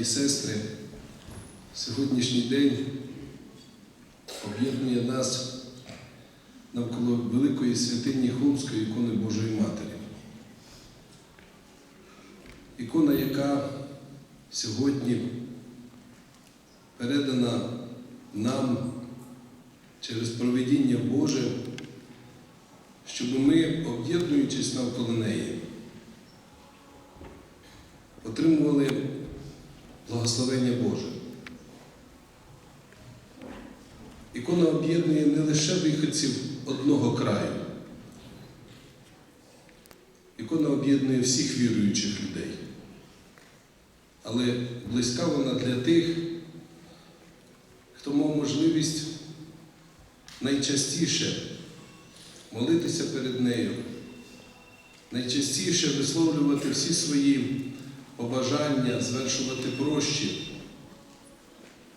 і сестри, сьогоднішній день об'єднує нас навколо великої святині Хомської ікони Божої Матері. Ікона, яка сьогодні передана нам через проведіння Боже, щоб ми, об'єднуючись навколо неї, отримували благословення Боже. Ікона об'єднує не лише виходців одного краю. Ікона об'єднує всіх віруючих людей. Але близька вона для тих, хто мав можливість найчастіше молитися перед нею, найчастіше висловлювати всі свої побажання, звершувати прощі.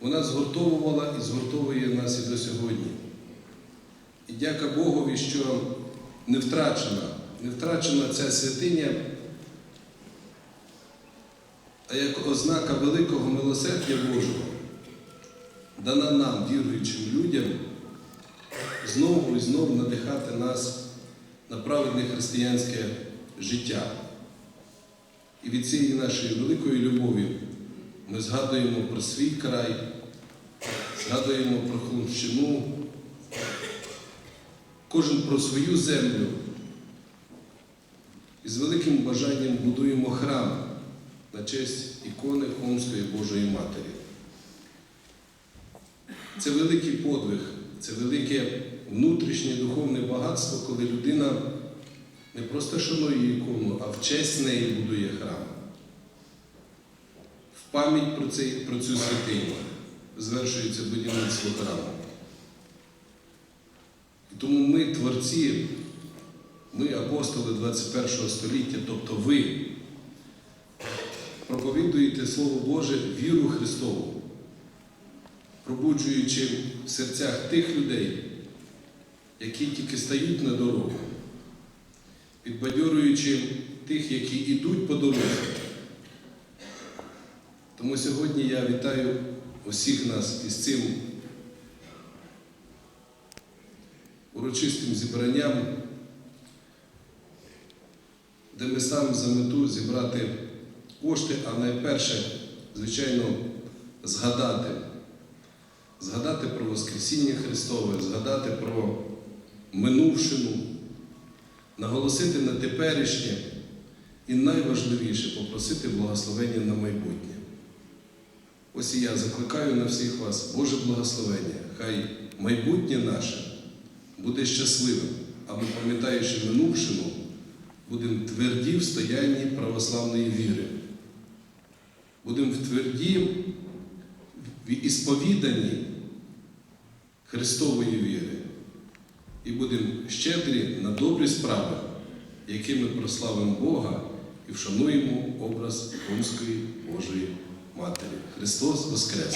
Вона згуртовувала і згуртовує нас і до сьогодні. І дяка Богові, що не втрачена, не втрачена ця святиня, а як ознака великого милосердя Божого, дана нам, віруючим людям, знову і знову надихати нас на праведне християнське життя. І від цієї нашої великої любові ми згадуємо про свій край, згадуємо про Хлумщину, кожен про свою землю. І з великим бажанням будуємо храм на честь ікони Хомської Божої Матері. Це великий подвиг, це велике внутрішнє духовне багатство, коли людина не просто шанує ікону, а в честь неї будує храм. В пам'ять про, про цю святиню звершується будівництво храму. І тому ми, творці, ми апостоли 21 століття, тобто ви, проповідуєте Слово Боже віру Христову, пробуджуючи в серцях тих людей, які тільки стають на дорогу, підбадьорюючи тих, які йдуть по дорозі. Тому сьогодні я вітаю усіх нас із цим урочистим зібранням, де ми ставимо за мету зібрати кошти, а найперше, звичайно, згадати. Згадати про Воскресіння Христове, згадати про минувшину, наголосити на теперішнє і найважливіше попросити благословення на майбутнє. Ось і я закликаю на всіх вас, Боже благословення, хай майбутнє наше буде щасливим, а ми, пам'ятаючи минувшину, будемо тверді в стоянні православної віри. Будемо в тверді в ісповіданні Христової віри. І будемо щедрі на добрі справи, якими прославимо Бога і вшануємо образ Хомської Божої Матері. Христос Воскрес!